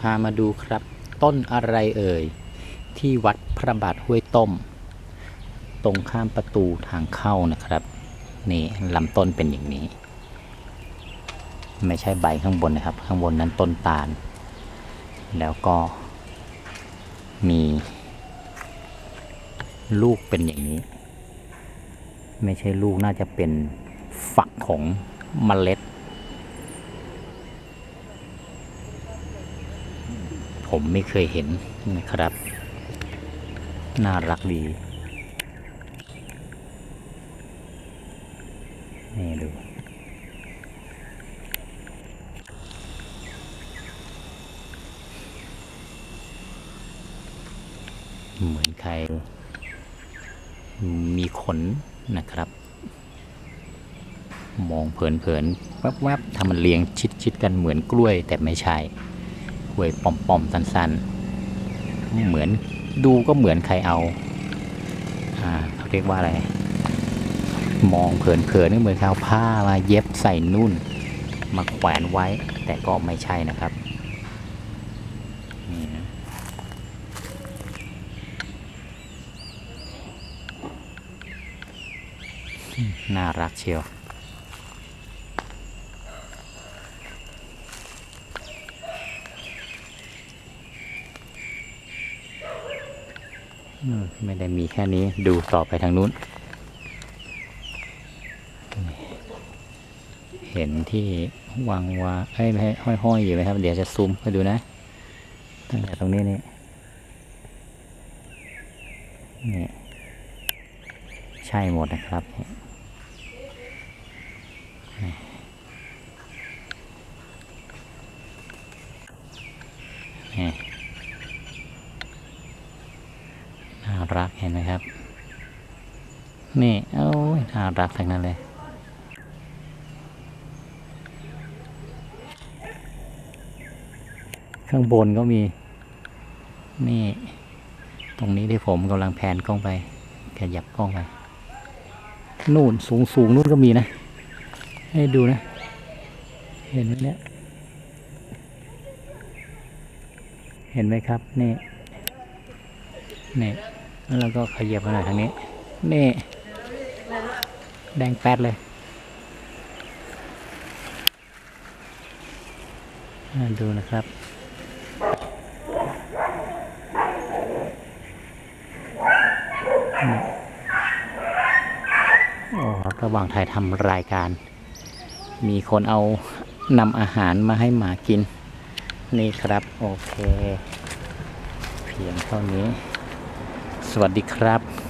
พามาดูครับ ต้นอะไรเอ่ย ที่วัดพระบาทห้วยต้ม ตรงข้ามประตูทางเข้านะครับ นี่ลำต้นเป็นอย่างนี้ ไม่ใช่ใบข้างบนนะครับ ข้างบนนั้นต้นตาล แล้วก็มี ลูกเป็นอย่างนี้ ไม่ใช่ลูกน่าจะเป็นฝักของเมล็ด ผมไม่เคยเห็นนะครับ น่ารักดีนี่ดู เหมือนใคร มีขนนะครับ มองเผินๆแวบๆถ้ามันเรียงชิดๆกันเหมือนกล้วยแต่ไม่ใช่ วยปอมๆสั้นๆ เหมือนดูก็เหมือนใครเอา อ่าเขาเรียกว่าอะไร มองเผินๆก็เหมือนเขาเอาผ้ามาเย็บใส่นุ่น มาแขวนไว้ แต่ก็ไม่ใช่นะครับนี่นะน่ารักเชียว ไม่ได้มีแค่นี้ดูต่อไปทางนู้น เห็นที่วางวาเอ้ยไม่ใช่ห้อยๆอยู่ไหมครับ เดี๋ยวจะซูมให้ดูนะ ตั้งแต่ตรงนี้นี่นี่ใช่หมดนะครับนี่นี่น่า รักเห็นไหมครับ นี่โอ้ยน่ารักทั้งนั้นเลยข้างบนก็มี นี่ ตรงนี้ที่ผมกำลังแพนกล้องไปขยับกล้องไปนู่นสูงสูงนู่นก็มีนะ ให้ดูนะ เห็นไหมเนี่ยเห็นไหมครับ นี่ นี่ แล้วเราก็ขยับมาหน่อยทางนี้ นี่ แดงแป๊ดเลยดูนะครับโอ้ระหว่างถ่ายทำรายการ มีคนเอานำอาหารมาให้หมากิน นี่ครับ โอเค เพียงเท่านี้ สวัสดีครับ